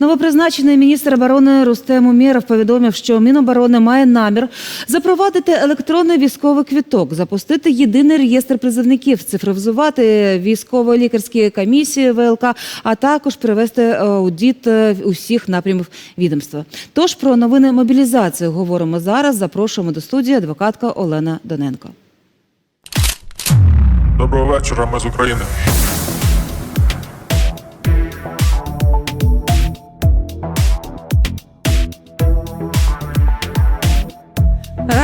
Новопризначений міністр оборони Рустем Умєров повідомив, що Міноборони має намір запровадити електронний військовий квіток, запустити єдиний реєстр призовників, цифровізувати військово-лікарські комісії ВЛК, а також провести е, аудит е, усіх напрямів відомства. Тож про новини мобілізації говоримо зараз. Запрошуємо до студії адвокатка Олена Доненко. Доброго вечора, ми з України.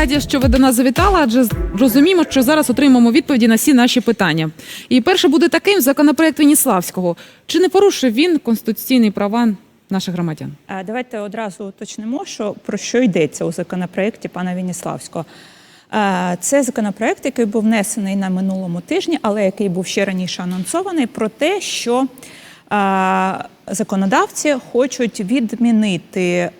Раді, що ви до нас завітали, адже розуміємо, що зараз отримаємо відповіді на всі наші питання. І перше буде таким законопроект Веніславського. Чи не порушив він конституційні права наших громадян? Е, Давайте одразу уточнимо, що про що йдеться у законопроекті пана Веніславського. Е, Це законопроект, який був внесений на минулому тижні, але який був ще раніше анонсований, про те, що законодавці хочуть відмінити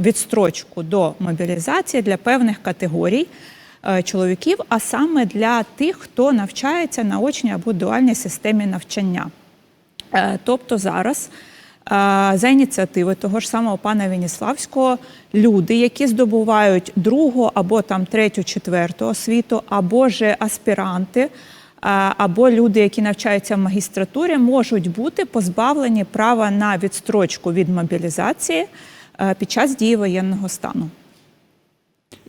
відстрочку до мобілізації для певних категорій чоловіків, а саме для тих, хто навчається на очній або дуальній системі навчання. Е, Тобто зараз за ініціативи того ж самого пана Веніславського люди, які здобувають другу або там третю, четверту освіту, або ж аспіранти, або люди, які навчаються в магістратурі, можуть бути позбавлені права на відстрочку від мобілізації е, під час дії воєнного стану.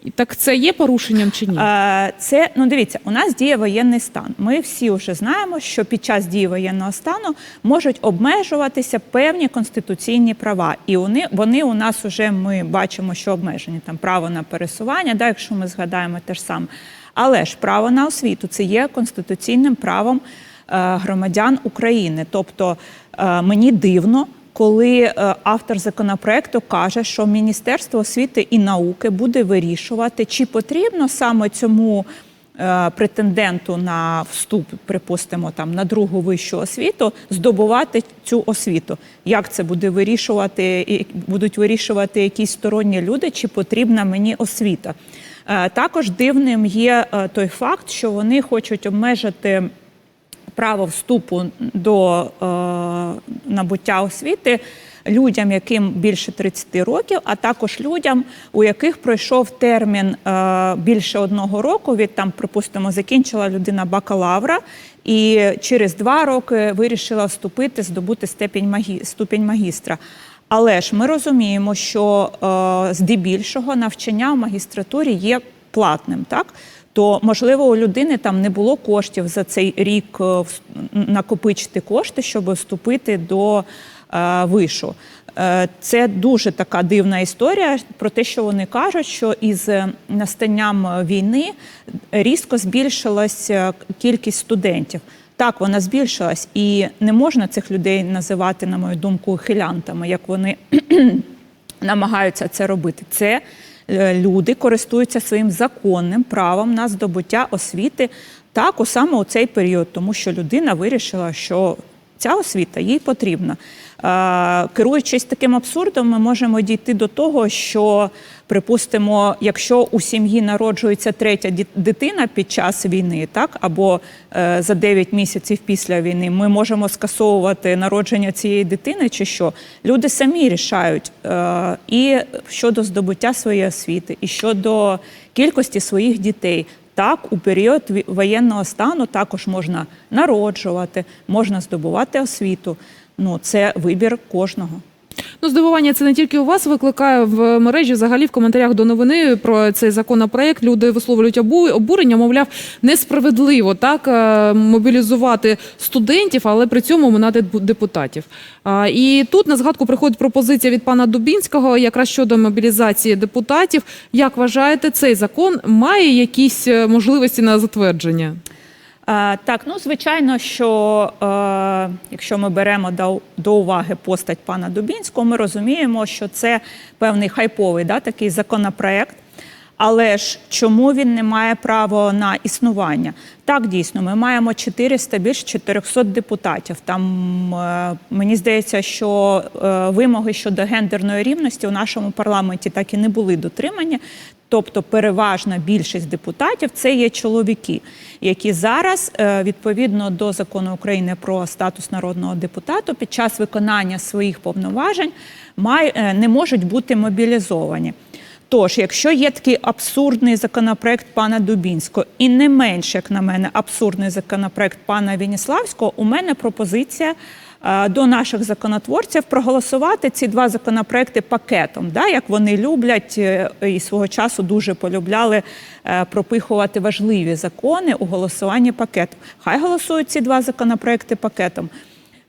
І Так це є порушенням чи ні? Це ну дивіться, у нас діє воєнний стан. Ми всі вже знаємо, що під час дії воєнного стану можуть обмежуватися певні конституційні права, і вони вони у нас вже ми бачимо, що обмежені там право на пересування, да, якщо ми згадаємо те ж саме. Але ж право на освіту це є конституційним правом е, громадян України. Тобто е, мені дивно коли е, автор законопроекту каже, що Міністерство освіти і науки буде вирішувати, чи потрібно саме цьому претенденту на вступ, припустимо, там на другу вищу освіту, здобувати цю освіту. Як це буде вирішувати, будуть вирішувати якісь сторонні люди, чи потрібна мені освіта? Е, Також дивним є е, той факт, що вони хочуть обмежити право вступу до е, набуття освіти людям, яким більше 30 років, а також людям, у яких пройшов термін більше одного року. Від там, припустимо, закінчила людина бакалавра і через два роки вирішила вступити, здобути степінь магістра. Але ж ми розуміємо, що е, здебільшого навчання в магістратурі є платним, так? То можливо у людини там не було коштів за цей рік е, накопичити кошти, щоб вступити до е, вишу. Це дуже така дивна історія про те, що вони кажуть, що із настанням війни різко збільшилася кількість студентів. Так, вона збільшилась, і не можна цих людей називати, на мою думку, хилянтами, як вони намагаються це робити. Це е, люди користуються своїм законним правом на здобуття освіти так, у саме у цей період, тому що людина вирішила, що ця освіта їй потрібна. Е, Керуючись таким абсурдом, ми можемо дійти до того, що, припустимо, якщо у сім'ї народжується третя дитина під час війни, так або е, за 9 місяців після війни, ми можемо скасовувати народження цієї дитини, чи що люди самі рішають е, і щодо здобуття своєї освіти, і щодо кількості своїх дітей. Так, у період воєнного стану також можна народжувати, можна здобувати освіту. Ну, це вибір кожного. Ну, здивування це не тільки у вас викликає в мережі, взагалі в коментарях до новини про цей законопроект. Люди висловлюють обу- обурення, мовляв, несправедливо так е, мобілізувати студентів, але при цьому минати депутатів. І тут на згадку приходить пропозиція від пана Дубінського, якраз щодо мобілізації депутатів. Як вважаєте, цей закон має якісь е, можливості на затвердження? Е, Так, ну звичайно, що е, якщо ми беремо до, до уваги постать пана Дубінського, ми розуміємо, що це певний хайповий да, такий законопроект. Але ж чому він не має права на існування? Так, дійсно, ми маємо 400, більше 400 депутатів. Там е, мені здається, що е, вимоги щодо гендерної рівності у нашому парламенті так і не були дотримані. Тобто переважна більшість депутатів це є чоловіки, які зараз, е, відповідно до закону України про статус народного депутата, під час виконання своїх повноважень не можуть бути мобілізовані. Тож, якщо є такий абсурдний законопроект пана Дубінського, і не менш, як на мене, абсурдний законопроект пана Веніславського, у мене пропозиція е, до наших законотворців проголосувати ці два законопроекти пакетом, да, як вони люблять е, і свого часу дуже полюбляли е, пропихувати важливі закони у голосуванні пакетом. Хай голосують ці два законопроекти пакетом.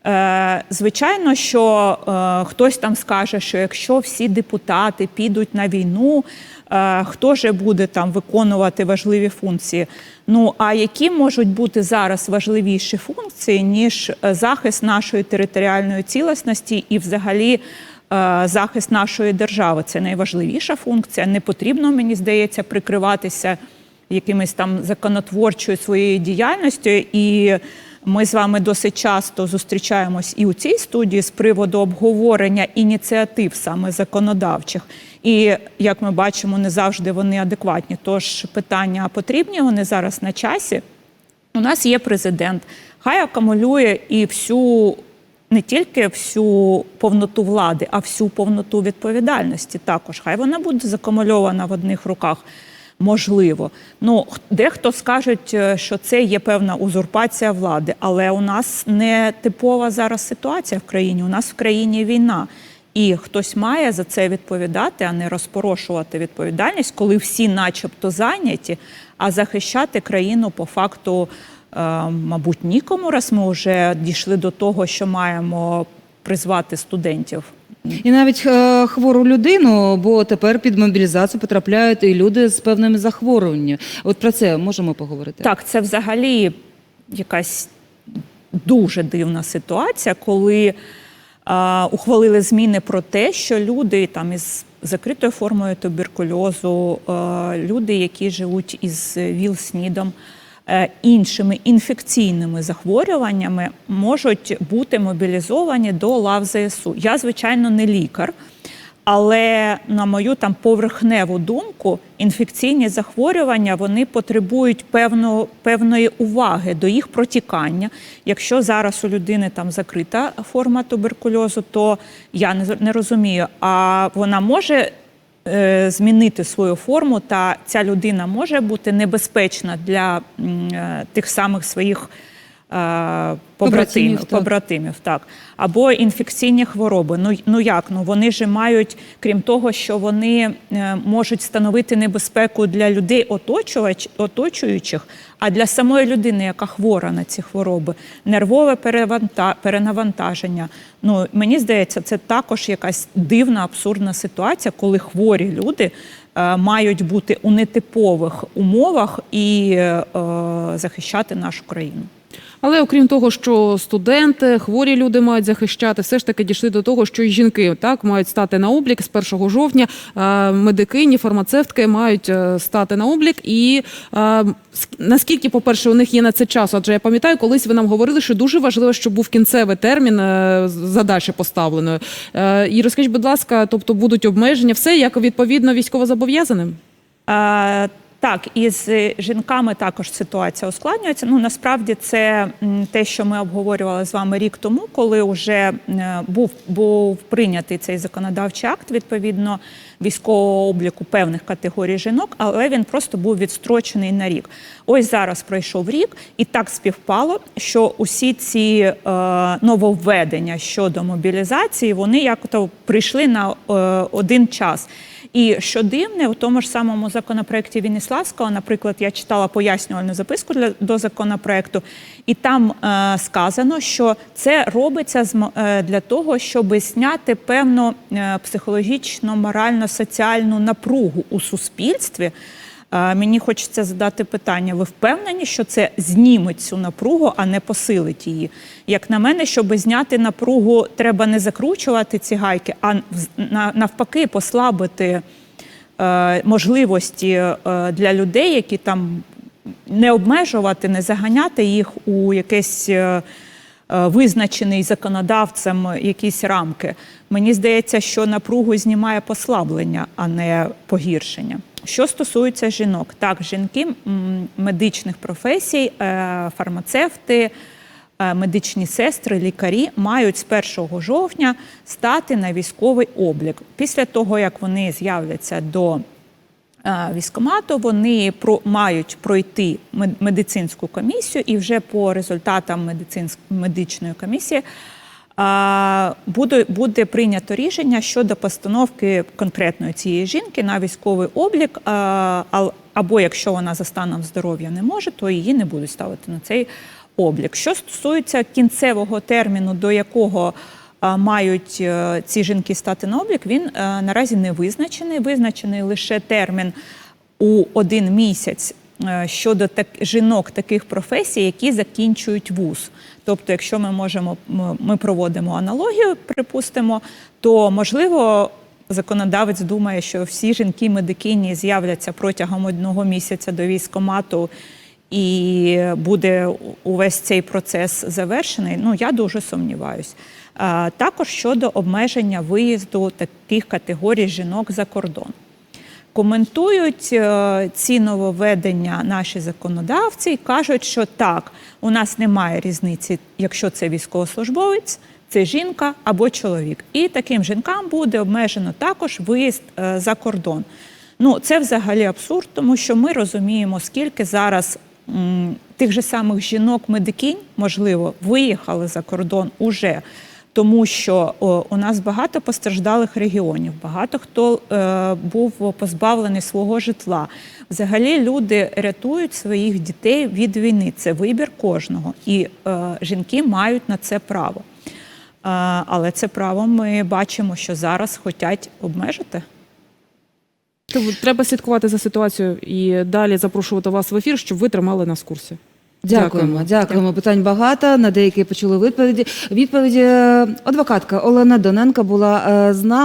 Е, Звичайно, що е, хтось там скаже, що якщо всі депутати підуть на війну, е, хто же буде там виконувати важливі функції? Ну а які можуть бути зараз важливіші функції, ніж е, захист нашої територіальної цілісності і взагалі е, захист нашої держави? Це найважливіша функція. Не потрібно, мені здається, прикриватися якимись там законотворчою своєю діяльністю і. Ми з вами досить часто зустрічаємось і у цій студії з приводу обговорення ініціатив саме законодавчих. І як ми бачимо, не завжди вони адекватні. Тож питання потрібні вони зараз на часі. У нас є президент, хай акумулює і всю не тільки всю повноту влади, а всю повноту відповідальності. Також хай вона буде закумульована в одних руках. Можливо, ну дехто скажуть, е, що це є певна узурпація влади, але у нас не типова зараз ситуація в країні. У нас в країні війна, і хтось має за це відповідати, а не розпорошувати відповідальність, коли всі, начебто, зайняті, а захищати країну по факту, е, мабуть, нікому, раз ми вже дійшли до того, що маємо призвати студентів. І навіть е, хвору людину, бо тепер під мобілізацію потрапляють і люди з певними захворюваннями. От про це можемо поговорити. Так, це взагалі якась дуже дивна ситуація, коли а, ухвалили зміни про те, що люди там із закритою формою туберкульозу, а, люди, які живуть із ВІЛ-СНІДом, е, іншими інфекційними захворюваннями, можуть бути мобілізовані до лав ЗСУ. Я, звичайно, не лікар. Але на мою там поверхневу думку, інфекційні захворювання вони потребують певно, певної уваги до їх протікання. Якщо зараз у людини там закрита форма туберкульозу, то я не, розумію, а вона може е, змінити свою форму, та ця людина може бути небезпечна для е, тих самих своїх. Е, Побратимів, Побратимів, так. або інфекційні хвороби. Ну ну як ну вони ж мають, крім того, що вони е, можуть становити небезпеку для людей, оточувач, оточуючих, а для самої людини, яка хвора на ці хвороби, нервове переванта, перенавантаження. Ну мені здається, це також якась дивна, абсурдна ситуація, коли хворі люди. е, Мають бути у нетипових умовах і е, захищати нашу країну. Але окрім того, що студенти, хворі люди мають захищати, все ж таки дійшли до того, що і жінки так мають стати на облік з 1 жовтня. е, Медикині, фармацевтки мають е, стати на облік. І е, наскільки, по-перше, у них є на це час? Адже я пам'ятаю, колись ви нам говорили, що дуже важливо, щоб був кінцевий термін задачі поставленої. І розкажіть, будь ласка, тобто будуть обмеження, все як відповідно військовозобов'язаним? Е, Так, і з жінками також ситуація ускладнюється. Ну насправді це те, що ми обговорювали з вами рік тому, коли вже е, був був прийнятий цей законодавчий акт відповідно військового обліку певних категорій жінок, але він просто був відстрочений на рік. Ось зараз пройшов рік, і так співпало, що усі ці е, нововведення щодо мобілізації вони як то прийшли на е, один час. І що дивне, у тому ж самому законопроекті Вініславського, наприклад, я читала пояснювальну записку для до законопроекту, і там е, сказано, що це робиться з е, для того, щоб зняти певну е, психологічно, морально, соціальну напругу у суспільстві. Мені хочеться задати питання: ви впевнені, що це зніметь цю напругу, а не посилить її? Як на мене, щоб зняти напругу, треба не закручувати ці гайки, а навпаки послабити е, можливості е, для людей, які там не обмежувати, не заганяти їх у якесь. е, Визначений законодавцем якісь рамки. Мені здається, що напругу знімає послаблення, а не погіршення. Що стосується жінок, так, жінки медичних професій, е, фармацевти, е, медичні сестри, лікарі мають з 1 жовтня стати на військовий облік. Після того, як вони з'являться до е, військкомату, вони мають пройти медицинську комісію, і вже по результатам медичної комісії буде, буде прийнято рішення щодо постановки конкретної цієї жінки на військовий облік, або якщо вона за станом здоров'я не може, то її не будуть ставити на цей облік. Що стосується кінцевого терміну, до якого мають е, ці жінки стати на облік, він е, наразі не визначений. Визначений лише термін у один місяць е, щодо так, жінок таких професій, які закінчують вуз. Тобто, якщо ми можемо, ми- проводимо аналогію, припустимо, то можливо. Законодавець думає, що всі жінки медикині з'являться протягом одного місяця до військкомату і буде увесь цей процес завершений. Ну я дуже сумніваюсь. Також щодо обмеження виїзду таких категорій жінок за кордон. Коментують е, ці нововведення наші законодавці і кажуть, що так, у нас немає різниці, якщо це військовослужбовець, це жінка або чоловік. І таким жінкам буде обмежено також виїзд е, за кордон. Ну, це взагалі абсурд, тому що ми розуміємо, скільки зараз м, тих же самих жінок-медикинь, можливо, виїхали за кордон уже тому що у нас багато постраждалих регіонів, багато хто е, був позбавлений свого житла. Взагалі люди рятують своїх дітей від війни. Це вибір кожного, і е, жінки мають на це право. Е, але це право ми бачимо, що зараз хочуть обмежити. Треба слідкувати за ситуацією і далі запрошувати вас в ефір, щоб ви тримали нас в курсі. Дякуємо, дякуємо. Питань багато. На деякі почули відповіді. Відповіді е, адвокатка Олена Доненко була е, з нами.